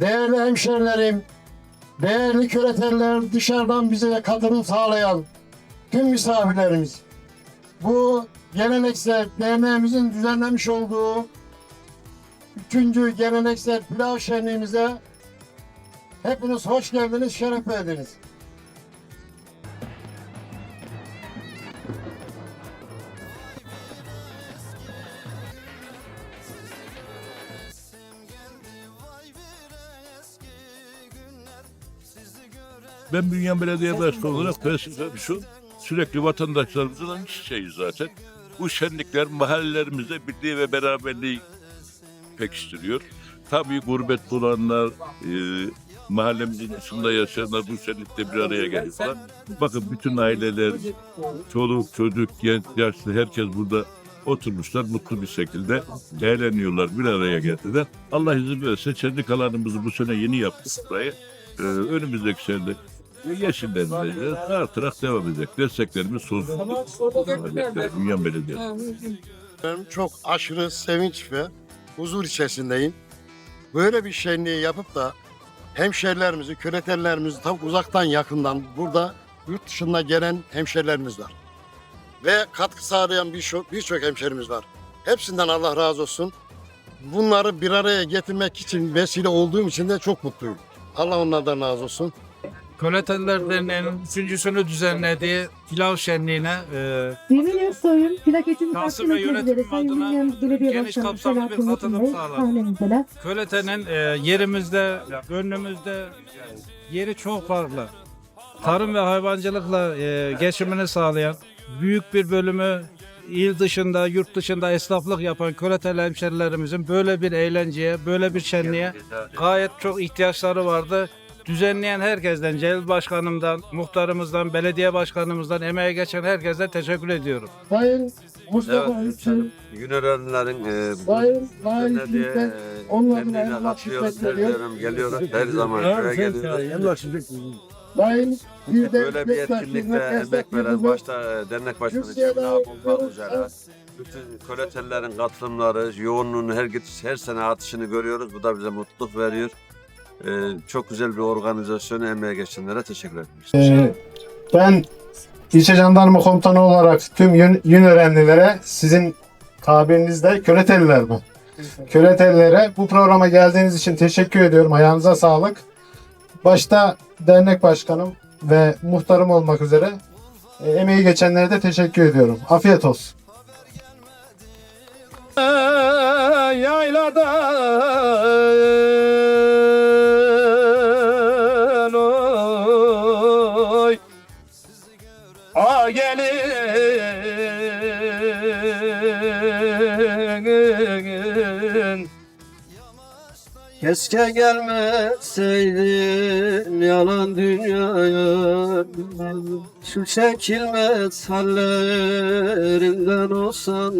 değerli hemşerilerim, değerli küreteller, dışarıdan bize katılım sağlayan tüm misafirlerimiz. Bu geleneksel derneğimizin düzenlemiş olduğu üçüncü geleneksel pilav şenliğimize hepiniz hoş geldiniz, şeref verdiniz. Ben Bünyan Belediye Başkanı olarak şu, sürekli vatandaşlarımızın iç içeyiz zaten. Bu şenlikler mahallelerimizde birliği ve beraberliği pekiştiriyor. Tabii gurbet bulanlar, e, mahallemizin dışında yaşayanlar bu şenlikte bir araya geliyorlar. Bakın bütün aileler, çoluk, çocuk, genç, yaşlı herkes burada oturmuşlar mutlu bir şekilde eğleniyorlar, bir araya geldiler. Allah izin verirse şenlik alanımızı bu sene yeni yaptık burayı. Ee, önümüzdeki sene yeşillendireceğiz. Artarak devam edecek. Desteklerimiz sonsuz. Dünya Belediye. Ben çok aşırı sevinç ve huzur içerisindeyim. Böyle bir şenliği yapıp da hemşerilerimizi, küretellerimizi tam uzaktan yakından burada yurt dışında gelen hemşerilerimiz var. Ve katkı sağlayan birçok birçok hemşerimiz var. Hepsinden Allah razı olsun. Bunları bir araya getirmek için vesile olduğum için de çok mutluyum. Allah onlardan razı olsun. Köleteller Derneği'nin üçüncüsünü düzenlediği pilav şenliğine e, Yemin Ersoy'un plaketini Kasım takdim ve yönetim etmekleri Sayın adına Bilgen Belediye geniş Başkanı kapsamlı bir katılım Bey sağladı. sahnemizdeler. Kölete'nin e, yerimizde, gönlümüzde yeri çok farklı. Tarım ve hayvancılıkla e, geçimini sağlayan büyük bir bölümü il dışında, yurt dışında esnaflık yapan Köleteli hemşerilerimizin böyle bir eğlenceye, böyle bir şenliğe gayet çok ihtiyaçları vardı. Düzenleyen herkesten, Celil Başkanımdan, muhtarımızdan, belediye başkanımızdan, emeğe geçen herkese teşekkür ediyorum. Sayın Mustafa Evet, Hüsnü, Günörenlerin e, Sayın e, onların kendine ayağına katılıyoruz. hizmet Her zaman köye geliyoruz. Sayın bir de Böyle bir etkinlikte emek veren başta e, dernek başkanı Cemil yapıyoruz. Ucar'a bütün köletellerin katılımları, yoğunluğunu her, her sene artışını görüyoruz. Bu da bize mutluluk veriyor. E, çok güzel bir organizasyonu emeğe geçenlere teşekkür ediyoruz. Ee, ben İlçe Jandarma Komutanı olarak tüm yün, yün öğrenlilere sizin tabirinizde köleteliler mi? Köletelilere bu programa geldiğiniz için teşekkür ediyorum. Ayağınıza sağlık. Başta dernek başkanım ve muhtarım olmak üzere e, emeği geçenlere de teşekkür ediyorum. Afiyet olsun. yayladan gelin. Keşke gelmeseydin yalan dünyaya. Şu çekilmez hallerinden olsan